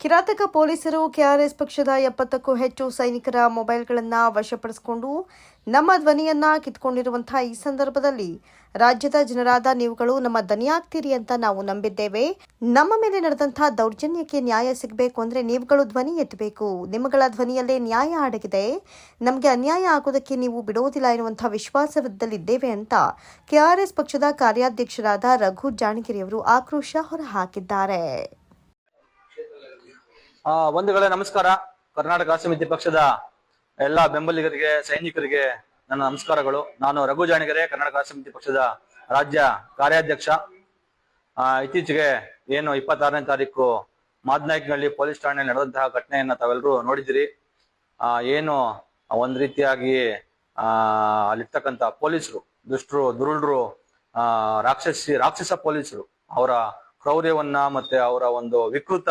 ಕಿರಾತಕ ಪೊಲೀಸರು ಕೆಆರ್ಎಸ್ ಪಕ್ಷದ ಎಪ್ಪತ್ತಕ್ಕೂ ಹೆಚ್ಚು ಸೈನಿಕರ ಮೊಬೈಲ್ಗಳನ್ನು ವಶಪಡಿಸಿಕೊಂಡು ನಮ್ಮ ಧ್ವನಿಯನ್ನ ಕಿತ್ಕೊಂಡಿರುವಂತಹ ಈ ಸಂದರ್ಭದಲ್ಲಿ ರಾಜ್ಯದ ಜನರಾದ ನೀವುಗಳು ನಮ್ಮ ಧ್ವನಿಯಾಗ್ತೀರಿ ಅಂತ ನಾವು ನಂಬಿದ್ದೇವೆ. ನಮ್ಮ ಮೇಲೆ ನಡೆದಂತಹ ದೌರ್ಜನ್ಯಕ್ಕೆ ನ್ಯಾಯ ಸಿಗಬೇಕು ಅಂದ್ರೆ ನೀವುಗಳು ಧ್ವನಿ ಎತ್ತಬೇಕು. ನಿಮ್ಮಗಳ ಧ್ವನಿಯಲ್ಲೇ ನ್ಯಾಯ ಅಡಗಿದೆ. ನಮಗೆ ಅನ್ಯಾಯ ಆಗೋದಕ್ಕೆ ನೀವು ಬಿಡೋದಿಲ್ಲ ಎನ್ನುವಂತಹ ವಿಶ್ವಾಸದಲ್ಲಿದ್ದೇವೆ ಅಂತ ಕೆಆರ್ಎಸ್ ಪಕ್ಷದ ಕಾರ್ಯಾಧ್ಯಕ್ಷರಾದ ರಘು ಜಾಣಗಿರಿಯವರು ಆಕ್ರೋಶ ಹೊರಹಾಕಿದ್ದಾರೆ. ಆ ಬಂಧುಗಳೇ ನಮಸ್ಕಾರ. ಕರ್ನಾಟಕ ಸಮಿತಿ ಪಕ್ಷದ ಎಲ್ಲಾ ಬೆಂಬಲಿಗರಿಗೆ, ಸೈನಿಕರಿಗೆ ನನ್ನ ನಮಸ್ಕಾರಗಳು. ನಾನು ರಘು ಜಾಣಿಗೆರೆ, ಕರ್ನಾಟಕ ಸಮಿತಿ ಪಕ್ಷದ ರಾಜ್ಯ ಕಾರ್ಯಾಧ್ಯಕ್ಷ. ಇತ್ತೀಚೆಗೆ ಏನು ಇಪ್ಪತ್ತಾರನೇ ತಾರೀಕು ಮಾದ್ನಾಯ್ಕನಹಳ್ಳಿ ಪೊಲೀಸ್ ಠಾಣೆಯಲ್ಲಿ ನಡೆದಂತಹ ಘಟನೆಯನ್ನ ತಾವೆಲ್ಲರೂ ನೋಡಿದಿರಿ ಏನು ಒಂದ್ ರೀತಿಯಾಗಿ, ಆ, ಅಲ್ಲಿರ್ತಕ್ಕಂಥ ಪೊಲೀಸರು, ದುಷ್ಟರು, ದುರುಳರು, ಆ, ರಾಕ್ಷಸಿ, ರಾಕ್ಷಸ ಪೊಲೀಸರು ಅವರ ಕ್ರೌರ್ಯವನ್ನ ಮತ್ತೆ ಅವರ ಒಂದು ವಿಕೃತ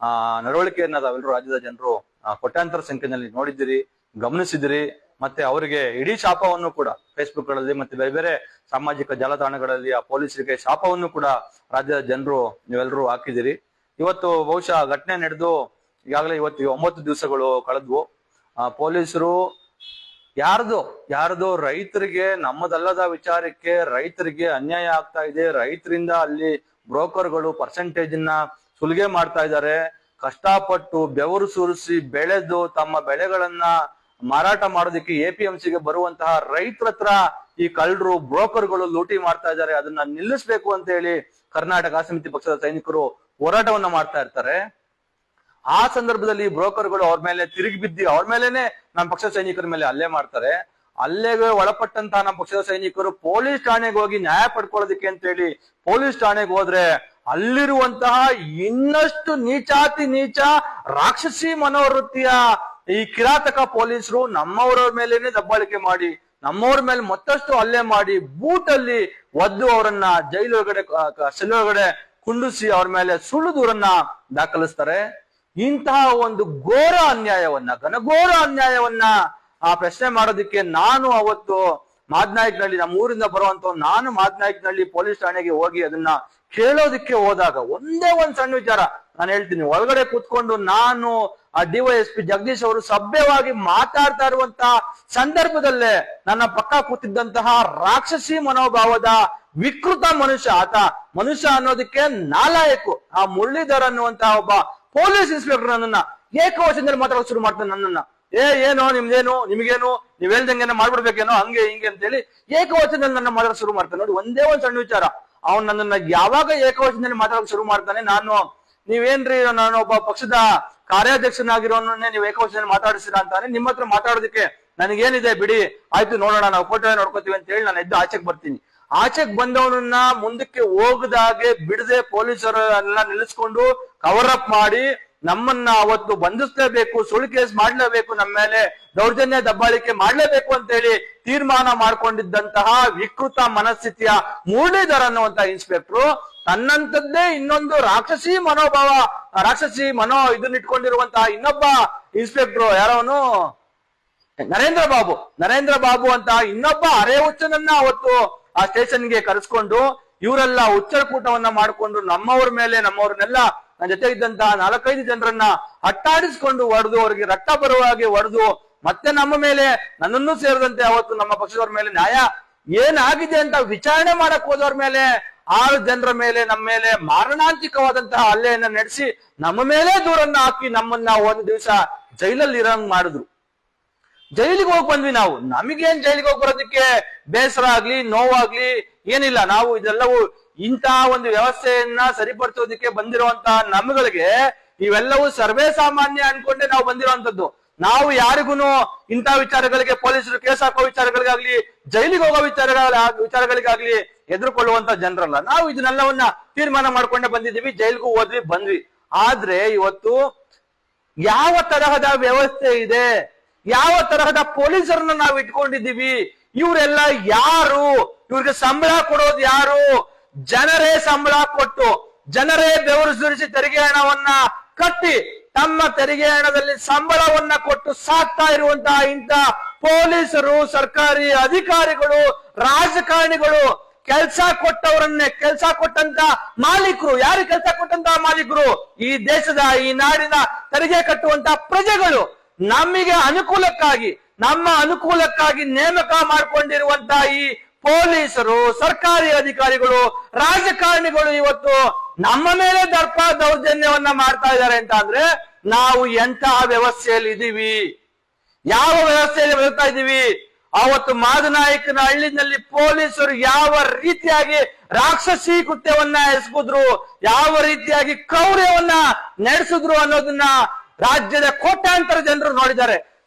ಆ, ನಡವಳಿಕೆಯನ್ನ ತಾವೆಲ್ಲರೂ ರಾಜ್ಯದ ಜನರು ಕೋಟ್ಯಾಂತರ ಸಂಖ್ಯೆಯಲ್ಲಿ ನೋಡಿದ್ದೀರಿ ಗಮನಿಸಿದಿರಿ ಮತ್ತೆ ಅವರಿಗೆ ಇಡೀ ಶಾಪವನ್ನು ಕೂಡ ಫೇಸ್ಬುಕ್ಗಳಲ್ಲಿ ಮತ್ತೆ ಬೇರೆ ಬೇರೆ ಸಾಮಾಜಿಕ ಜಾಲತಾಣಗಳಲ್ಲಿ ಆ ಪೊಲೀಸರಿಗೆ ಶಾಪವನ್ನು ಕೂಡ ರಾಜ್ಯದ ಜನರು ನೀವೆಲ್ಲರೂ ಹಾಕಿದಿರಿ ಇವತ್ತು ಬಹುಶಃ ಘಟನೆ ನಡೆದು ಈಗಾಗಲೇ ಇವತ್ತು ಒಂಬತ್ತು ದಿವಸಗಳು ಕಳೆದ್ವು. ಆ, ಪೊಲೀಸರು ಯಾರ್ದು ಯಾರ್ದು ರೈತರಿಗೆ ನಮ್ಮದಲ್ಲದ ವಿಚಾರಕ್ಕೆ ರೈತರಿಗೆ ಅನ್ಯಾಯ ಆಗ್ತಾ ಇದೆ. ರೈತರಿಂದ ಅಲ್ಲಿ ಬ್ರೋಕರ್ಗಳು ಪರ್ಸೆಂಟೇಜ್ ಸುಲಿಗೆ ಮಾಡ್ತಾ ಇದ್ದಾರೆ. ಕಷ್ಟಪಟ್ಟು ಬೆವರು ಸುರಿಸಿ ಬೆಳೆದು ತಮ್ಮ ಬೆಳೆಗಳನ್ನ ಮಾರಾಟ ಮಾಡೋದಕ್ಕೆ ಎ ಪಿ ಎಂ ಸಿಗೆ ಬರುವಂತಹ ರೈತರ ಹತ್ರ ಈ ಕಳ್ಳರು, ಬ್ರೋಕರ್ಗಳು ಲೂಟಿ ಮಾಡ್ತಾ ಇದ್ದಾರೆ. ಅದನ್ನ ನಿಲ್ಲಿಸ್ಬೇಕು ಅಂತ ಹೇಳಿ ಕರ್ನಾಟಕ ಸಮಿತಿ ಪಕ್ಷದ ಸೈನಿಕರು ಹೋರಾಟವನ್ನ ಮಾಡ್ತಾ ಇರ್ತಾರೆ. ಆ ಸಂದರ್ಭದಲ್ಲಿ ಬ್ರೋಕರ್ಗಳು ಅವ್ರ ಮೇಲೆ ತಿರುಗಿ ಬಿದ್ದಿ ಅವ್ರ ಮೇಲೇನೆ ನಮ್ಮ ಪಕ್ಷದ ಸೈನಿಕರ ಮೇಲೆ ಅಲ್ಲೇ ಮಾಡ್ತಾರೆ. ಹಲ್ಲೆಗೆ ಒಳಪಟ್ಟಂತಹ ನಮ್ಮ ಪಕ್ಷದ ಸೈನಿಕರು ಪೊಲೀಸ್ ಠಾಣೆಗೆ ಹೋಗಿ ನ್ಯಾಯ ಪಡ್ಕೊಳ್ಳೋದಕ್ಕೆ ಅಂತ ಹೇಳಿ ಪೊಲೀಸ್ ಠಾಣೆಗೆ ಹೋದ್ರೆ ಅಲ್ಲಿರುವಂತಹ ಇನ್ನಷ್ಟು ನೀಚಾತಿ ನೀಚ ರಾಕ್ಷಸಿ ಮನೋವೃತ್ತಿಯ ಈ ಕಿರಾತಕ ಪೊಲೀಸರು ನಮ್ಮವರ ಮೇಲೇನೆ ದಬ್ಬಾಳಿಕೆ ಮಾಡಿ, ನಮ್ಮವ್ರ ಮೇಲೆ ಮತ್ತಷ್ಟು ಹಲ್ಲೆ ಮಾಡಿ, ಬೂಟಲ್ಲಿ ಒದ್ದು ಅವರನ್ನ ಜೈಲೊಳಗಡೆ ಸೆಲೊಳಗಡೆ ಕುಂಡಿಸಿ ಅವ್ರ ಮೇಲೆ ಸುಳ್ಳು ದೂರನ್ನ ದಾಖಲಿಸ್ತಾರೆ. ಇಂತಹ ಒಂದು ಘೋರ ಅನ್ಯಾಯವನ್ನ, ಘನಘೋರ ಅನ್ಯಾಯವನ್ನ ಆ ಪ್ರಶ್ನೆ ಮಾಡೋದಕ್ಕೆ ನಾನು ಅವತ್ತು ಮಾದ್ನಾಯಕ್ನಳ್ಳಿ ನಮ್ಮ ಊರಿಂದ ಬರುವಂತ ನಾನು ಮಾದ್ನಾಯಕ್ನಳ್ಳಿ ಪೊಲೀಸ್ ಠಾಣೆಗೆ ಹೋಗಿ ಅದನ್ನ ಕೇಳೋದಕ್ಕೆ ಹೋದಾಗ ಒಂದೇ ಒಂದ್ ಸಣ್ಣ ವಿಚಾರ. ನಾನು ಹೇಳ್ತೀನಿ, ಒಳಗಡೆ ಕೂತ್ಕೊಂಡು ನಾನು, ಆ ಡಿವೈಎಸ್ಪಿ ಜಗದೀಶ್ ಅವರು ಸಭ್ಯವಾಗಿ ಮಾತಾಡ್ತಾ ಇರುವಂತ ಸಂದರ್ಭದಲ್ಲೇ ನನ್ನ ಪಕ್ಕ ಕೂತಿದ್ದಂತಹ ರಾಕ್ಷಸಿ ಮನೋಭಾವದ ವಿಕೃತ ಮನುಷ್ಯ ಆತ. ಮನುಷ್ಯ ಅನ್ನೋದಕ್ಕೆ ನಾಲಾಯಕು. ಆ ಮುರಳೀಧರ್ ಅನ್ನುವಂತಹ ಒಬ್ಬ ಪೊಲೀಸ್ ಇನ್ಸ್ಪೆಕ್ಟರ್ ನನ್ನನ್ನ ಏಕವಚನದಲ್ಲಿ ಮಾತಾಡೋಕೆ ಶುರು ಮಾಡ್ತಾನೆ ನನ್ನನ್ನ. ಏ, ಏನೋ, ನಿಮ್ದೇನು, ನಿಮ್ಗೇನು, ನೀವ್ ಹೇಳ್ದಂಗೆ ಮಾಡ್ಬಿಡ್ಬೇಕೇನೋ, ಹಂಗೆ ಹಿಂಗೆ ಅಂತೇಳಿ ಏಕವಚನದಲ್ಲಿ ನನ್ನ ಮಾತಾಡೋಕೆ ಶುರು ಮಾಡ್ತಾನೆ. ನೋಡಿ, ಒಂದೇ ಒಂದ್ ಸಣ್ಣ ವಿಚಾರ. ಅವ್ನು ನನ್ನನ್ನ ಯಾವಾಗ ಏಕವಚನದಲ್ಲಿ ಮಾತಾಡೋಕೆ ಶುರು ಮಾಡ್ತಾನೆ, ನಾನು ನೀವೇನ್ರಿ, ನಾನು ಒಬ್ಬ ಪಕ್ಷದ ಕಾರ್ಯಾಧ್ಯಕ್ಷನಾಗಿರೋನೇ ನೀವು ಏಕವಚನದಲ್ಲಿ ಮಾತಾಡಿಸಿರ ಅಂತಾನೆ ನಿಮ್ಮ ಹತ್ರ ಮಾತಾಡೋದಕ್ಕೆ ನನಗೇನಿದೆ ಬಿಡಿ, ಆಯ್ತು ನೋಡೋಣ, ನಾವು ಫೋಟೋ ನೋಡ್ಕೋತೀವಿ ಅಂತ ಹೇಳಿ ನಾನು ಎದ್ದು ಆಚೆಗೆ ಬರ್ತೀನಿ. ಆಚೆಗೆ ಬಂದವನನ್ನ ಮುಂದಕ್ಕೆ ಹೋಗದಾಗೆ ಬಿಡದೆ ಪೊಲೀಸರು ಎಲ್ಲ ನಿಲ್ಲಿಸ್ಕೊಂಡು ಕವರ್ ಅಪ್ ಮಾಡಿ ನಮ್ಮನ್ನ ಅವತ್ತು ಬಂಧಿಸ್ಲೇಬೇಕು, ಸುಳ್ಳು ಕೇಸ್ ಮಾಡ್ಲೇಬೇಕು, ನಮ್ಮ ಮೇಲೆ ದೌರ್ಜನ್ಯ ದಬ್ಬಾಳಿಕೆ ಮಾಡ್ಲೇಬೇಕು ಅಂತ ಹೇಳಿ ತೀರ್ಮಾನ ಮಾಡ್ಕೊಂಡಿದ್ದಂತಹ ವಿಕೃತ ಮನಸ್ಥಿತಿಯ ಮುರಳೀಧರ್ ಅನ್ನುವಂತ ಇನ್ಸ್ಪೆಕ್ಟ್ರು ತನ್ನಂತದ್ದೇ ಇನ್ನೊಂದು ರಾಕ್ಷಸಿ ಮನೋಭಾವ, ರಾಕ್ಷಸಿ ಮನೋ ಇದನ್ನ ಇಟ್ಕೊಂಡಿರುವಂತಹ ಇನ್ನೊಬ್ಬ ಇನ್ಸ್ಪೆಕ್ಟ್ರು ಯಾರವನು ನರೇಂದ್ರ ಬಾಬು. ನರೇಂದ್ರ ಬಾಬು ಅಂತ ಇನ್ನೊಬ್ಬ ಅರೆ ಹುಚ್ಚನನ್ನ ಅವತ್ತು ಆ ಸ್ಟೇಷನ್ಗೆ ಕರೆಸ್ಕೊಂಡು ಇವರೆಲ್ಲ ಹುಚ್ಚರ ಕೂಟವನ್ನ ಮಾಡಿಕೊಂಡು ನಮ್ಮವ್ರ ಮೇಲೆ, ನಮ್ಮವ್ರನ್ನೆಲ್ಲ ನನ್ನ ಜೊತೆ ಇದ್ದಂತಹ ನಾಲ್ಕೈದು ಜನರನ್ನ ಅಟ್ಟಾಡಿಸ್ಕೊಂಡು ಹೊಡೆದು, ಅವರಿಗೆ ರಕ್ತ ಬರುವ ಹಾಗೆ ಹೊಡೆದು, ಮತ್ತೆ ನಮ್ಮ ಮೇಲೆ ನನ್ನನ್ನು ಸೇರಿದಂತೆ ಅವತ್ತು ನಮ್ಮ ಪಕ್ಷದವ್ರ ಮೇಲೆ ನ್ಯಾಯ ಏನಾಗಿದೆ ಅಂತ ವಿಚಾರಣೆ ಮಾಡಕ್ ಹೋದವ್ರ ಮೇಲೆ, ಆರು ಜನರ ಮೇಲೆ, ನಮ್ಮ ಮೇಲೆ ಮಾರಣಾಂತಿಕವಾದಂತಹ ಹಲ್ಲೆಯನ್ನ ನಡೆಸಿ, ನಮ್ಮ ಮೇಲೆ ದೂರನ್ನ ಹಾಕಿ ನಮ್ಮನ್ನ ಒಂದು ದಿವಸ ಜೈಲಲ್ಲಿ ಇರಂಗ್ ಮಾಡಿದ್ರು. ಜೈಲಿಗೆ ಹೋಗಿ ಬಂದ್ವಿ ನಾವು. ನಮಗೇನ್ ಜೈಲಿಗೆ ಹೋಗಿ ಬರೋದಕ್ಕೆ ಬೇಸರ ಆಗ್ಲಿ, ನೋವಾಗ್ಲಿ, ಏನಿಲ್ಲ. ನಾವು ಇದೆಲ್ಲವೂ ಇಂತಹ ಒಂದು ವ್ಯವಸ್ಥೆಯನ್ನ ಸರಿಪಡಿಸೋದಕ್ಕೆ ಬಂದಿರುವಂತಹ ನಮ್ಗಳಿಗೆ ಇವೆಲ್ಲವೂ ಸರ್ವೇ ಸಾಮಾನ್ಯ ಅನ್ಕೊಂಡೆ ನಾವು ಬಂದಿರುವಂತದ್ದು ನಾವು ಯಾರಿಗೂ ಇಂಥ ವಿಚಾರಗಳಿಗೆ, ಪೊಲೀಸರು ಕೇಸ್ ಹಾಕೋ ವಿಚಾರಗಳಿಗಾಗ್ಲಿ, ಜೈಲಿಗೆ ಹೋಗೋ ವಿಚಾರಗಳ, ವಿಚಾರಗಳಿಗಾಗ್ಲಿ ಎದುರುಕೊಳ್ಳುವಂತ ಜನರಲ್ಲ. ನಾವು ಇದನ್ನೆಲ್ಲವನ್ನ ತೀರ್ಮಾನ ಮಾಡ್ಕೊಂಡೆ ಬಂದಿದ್ದೀವಿ, ಜೈಲಿಗೂ ಹೋದ್ವಿ, ಬಂದ್ವಿ. ಆದ್ರೆ ಇವತ್ತು ಯಾವ ತರಹದ ವ್ಯವಸ್ಥೆ ಇದೆ? ಯಾವ ತರಹದ ಪೊಲೀಸರನ್ನ ನಾವು ಇಟ್ಕೊಂಡಿದ್ದೀವಿ? ಇವರೆಲ್ಲ ಯಾರು? ಇವ್ರಿಗೆ ಸಂಬಳ ಕೊಡೋದು ಯಾರು? ಜನರೇ ಸಂಬಳ ಕೊಟ್ಟು, ಜನರೇ ಬೆವರು ಸುರಿಸಿ ತೆರಿಗೆ ಹಣವನ್ನ ಕಟ್ಟಿ, ತಮ್ಮ ತೆರಿಗೆ ಹಣದಲ್ಲಿ ಸಂಬಳವನ್ನ ಕೊಟ್ಟು ಸಾಕ್ತಾ ಇರುವಂತಹ ಇಂಥ ಪೊಲೀಸರು, ಸರ್ಕಾರಿ ಅಧಿಕಾರಿಗಳು, ರಾಜಕಾರಣಿಗಳು, ಕೆಲಸ ಕೊಟ್ಟವರನ್ನೇ, ಕೆಲಸ ಕೊಟ್ಟಂತ ಮಾಲೀಕರು, ಯಾರು ಕೆಲಸ ಕೊಟ್ಟಂತ ಮಾಲೀಕರು? ಈ ದೇಶದ, ಈ ನಾಡಿನ ತೆರಿಗೆ ಕಟ್ಟುವಂತ ಪ್ರಜೆಗಳು. ನಮಗೆ ಅನುಕೂಲಕ್ಕಾಗಿ, ನಮ್ಮ ಅನುಕೂಲಕ್ಕಾಗಿ ನೇಮಕ ಮಾಡಿಕೊಂಡಿರುವಂತಹ ಈ ಪೊಲೀಸರು, ಸರ್ಕಾರಿ ಅಧಿಕಾರಿಗಳು, ರಾಜಕಾರಣಿಗಳು ಇವತ್ತು ನಮ್ಮ ಮೇಲೆ ದರ್ಪ ದೌರ್ಜನ್ಯವನ್ನ ಮಾಡ್ತಾ ಇದ್ದಾರೆ ಅಂತ ಅಂದ್ರೆ ನಾವು ಎಂತಹ ವ್ಯವಸ್ಥೆಯಲ್ಲಿ ಇದೀವಿ? ಯಾವ ವ್ಯವಸ್ಥೆಯಲ್ಲಿ ಬದುಕ್ತಾ ಇದೀವಿ? ಅವತ್ತು ಮಾದನಾಯಕನ ಹಳ್ಳಿನಲ್ಲಿ ಪೊಲೀಸರು ಯಾವ ರೀತಿಯಾಗಿ ರಾಕ್ಷಸಿ ಕೃತ್ಯವನ್ನ ಎಸಗಿದ್ರು, ಯಾವ ರೀತಿಯಾಗಿ ಕ್ರೌರ್ಯವನ್ನ ನಡೆಸಿದ್ರು ಅನ್ನೋದನ್ನ ರಾಜ್ಯದ ಕೋಟ್ಯಾಂತರ ಜನರು ನೋಡಿದ್ದಾರೆ.